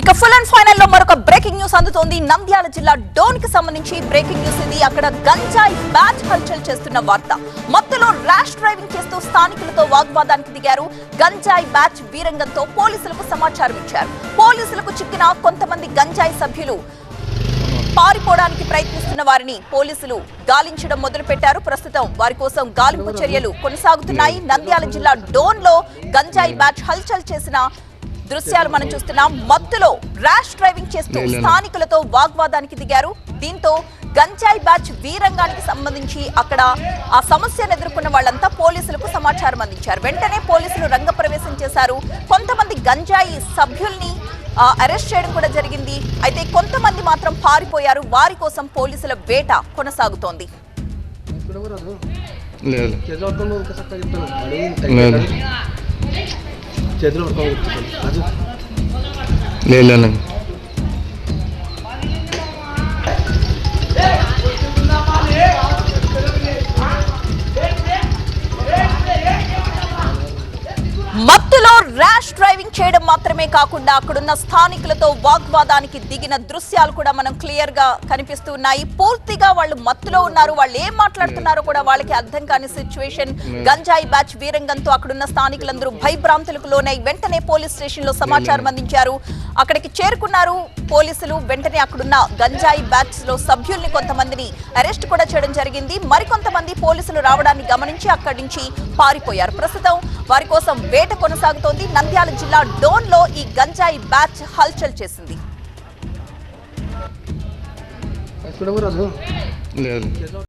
ఇక full and ఫైనల్లో మరొక బ్రేకింగ్ న్యూస్ అందుతోంది. నంద్యాల జిల్లా డోన్కి సంబంధించి బ్రేకింగ్ న్యూస్ ఇది. అక్కడ గంజాయి బ్యాచ్ హల్చల్ చేస్తున్న వార్త. మత్తులో ర్యాష్ డ్రైవింగ్ చేస్తూ స్థానికులతో వాగ్వాదానికి దిగారు. గంజాయి బ్యాచ్ వీరంగంతో పోలీసులకు సమాచారం ఇచ్చారు. పోలీసులకు చిక్కిన కొంతమంది గంజాయి సభ్యులు పారిపోవడానికి ప్రయత్నిస్తున్న వారిని పోలీసులు గాలించడం మొదలుపెట్టారు. ప్రస్తుతం వారి కోసం గాలింపు చర్యలు కొనసాగుతున్నాయి. నంద్యాల జిల్లా డోన్లో గంజాయి బ్యాచ్ హల్చల్ చేసిన దృశ్యాలు మనం చూస్తున్నాం. మత్తులో ర్యాష్ డ్రైవింగ్ చేస్తూ స్థానికులతో వాగ్వాదానికి దిగారు. దీంతో గంజాయి బ్యాచ్ వీరంగానికి సంబంధించి అక్కడ ఆ సమస్యను ఎదుర్కొన్న వాళ్ళంతా పోలీసులకు సమాచారం అందించారు. వెంటనే పోలీసులు రంగప్రవేశం చేశారు. కొంతమంది గంజాయి సభ్యుల్ని అరెస్ట్ చేయడం కూడా జరిగింది. అయితే కొంతమంది మాత్రం పారిపోయారు. వారి కోసం పోలీసుల వేట కొనసాగుతోంది. చేతిలో లేదు. మత్తులో ర్యాష్ డ్రైవింగ్ చేయడం మాత్రమే కాకుండా అక్కడున్న స్థానికులతో వాగ్వాదానికి దిగిన దృశ్యాలు కూడా మనం క్లియర్గా కనిపిస్తూ ఉన్నాయి పూర్తిగా వాళ్ళు మత్తులో ఉన్నారు. వాళ్ళు ఏం మాట్లాడుతున్నారో కూడా వాళ్ళకి అర్థం కాని సిచ్యువేషన్ గంజాయి బ్యాచ్ వీరంగంతో అక్కడున్న స్థానికులందరూ భయభ్రాంతులకు లోనై వెంటనే పోలీస్ స్టేషన్లో సమాచారం అందించారు. అక్కడికి చేరుకున్నారు పోలీసులు. వెంటనే అక్కడున్న గంజాయి బ్యాచ్లో సభ్యుల్ని కొంతమందిని అరెస్ట్ కూడా చేయడం జరిగింది. మరికొంతమంది పోలీసులు రావడాన్ని గమనించి అక్కడి నుంచి పారిపోయారు. ప్రస్తుతం వారి కోసం వేట కొనసాగుతోంది. నంద్యాల జిల్లా డోన్లో ఈ గంజాయి బ్యాచ్ హల్చల్ చేసింది. లేదు.